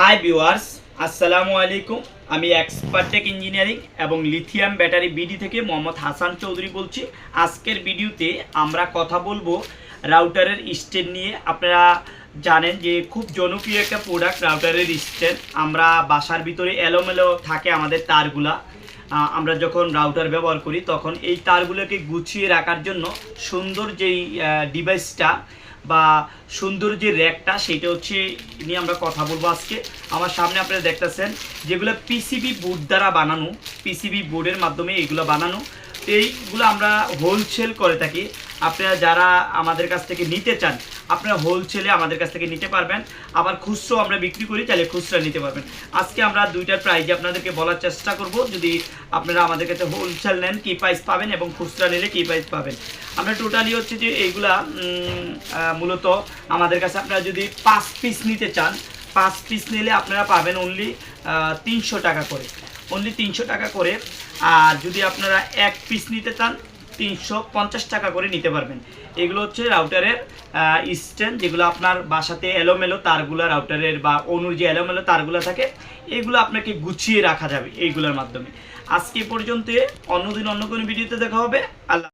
Hi viewers আসসালামু আলাইকুম আমি এক্সপার্টেক ইঞ্জিনিয়ারিং এবং লিথিয়াম ব্যাটারি বিডি থেকে মোহাম্মদ হাসান চৌধুরী বলছি। আজকের ভিডিওতে আমরা কথা বলব রাউটারের স্ট্যান্ড নিয়ে। আপনারা জানেন যে খুব জনপ্রিয় একটা প্রোডাক্ট রাউটারের স্ট্যান্ড আমরা বাসার ভিতরে এলোমেলো থাকে আমাদের তারগুলা। আমরা যখন রাউটার ব্যবহার করি তখন এই তারগুলোকে গুছিয়ে রাখার জন্য সুন্দর যেই ডিভাইসটা বা সুন্দর যে র্যাকটা সেটা হচ্ছে নিয়ে আমরা কথা বলব আজকে। আমার সামনে আপনারা দেখতেছেন যেগুলো পিসিবি বোর্ড দ্বারা বানানো পিসিবি বোর্ডের মাধ্যমে এগুলো বানানো। এইগুলো আমরা হোলসেল করে থাকি। আপনারা যারা আমাদের কাছ থেকে নিতে চান, আপনারা হোলসেলে আমাদের কাছ থেকে নিতে পারবেন। আবার খুচরো আমরা বিক্রি করি, তাহলে খুচরা নিতে পারবেন। আজকে আমরা দুইটার প্রাইজে আপনাদেরকে বলার চেষ্টা করব। যদি আপনারা আমাদের কাছে হোলসেল নেন, কী প্রাইস পাবেন এবং খুচরা নিলে কী প্রাইস পাবেন? আমরা টোটালি হচ্ছে যে এইগুলা মূলত আমাদের কাছে আপনারা যদি পাঁচ পিস নিতে চান পাঁচ পিস নিলে আপনারা পাবেন অনলি তিনশো টাকা করে। অনলি তিনশো টাকা করে। আর যদি আপনারা এক পিস নিতে চান, তিনশো পঞ্চাশ টাকা করে নিতে পারবেন। এগুলো হচ্ছে রাউটারের স্ট্যান্ড যেগুলো আপনার বাসাতে এলোমেলো তারগুলো রাউটারের বা অনুর যে এলোমেলো তারগুলো থাকে, এগুলো আপনাকে গুছিয়ে রাখা যাবে এইগুলোর মাধ্যমে। আজকে পর্যন্ত অন্যদিন অন্য কোনো ভিডিওতে দেখা হবে। আল্লাহ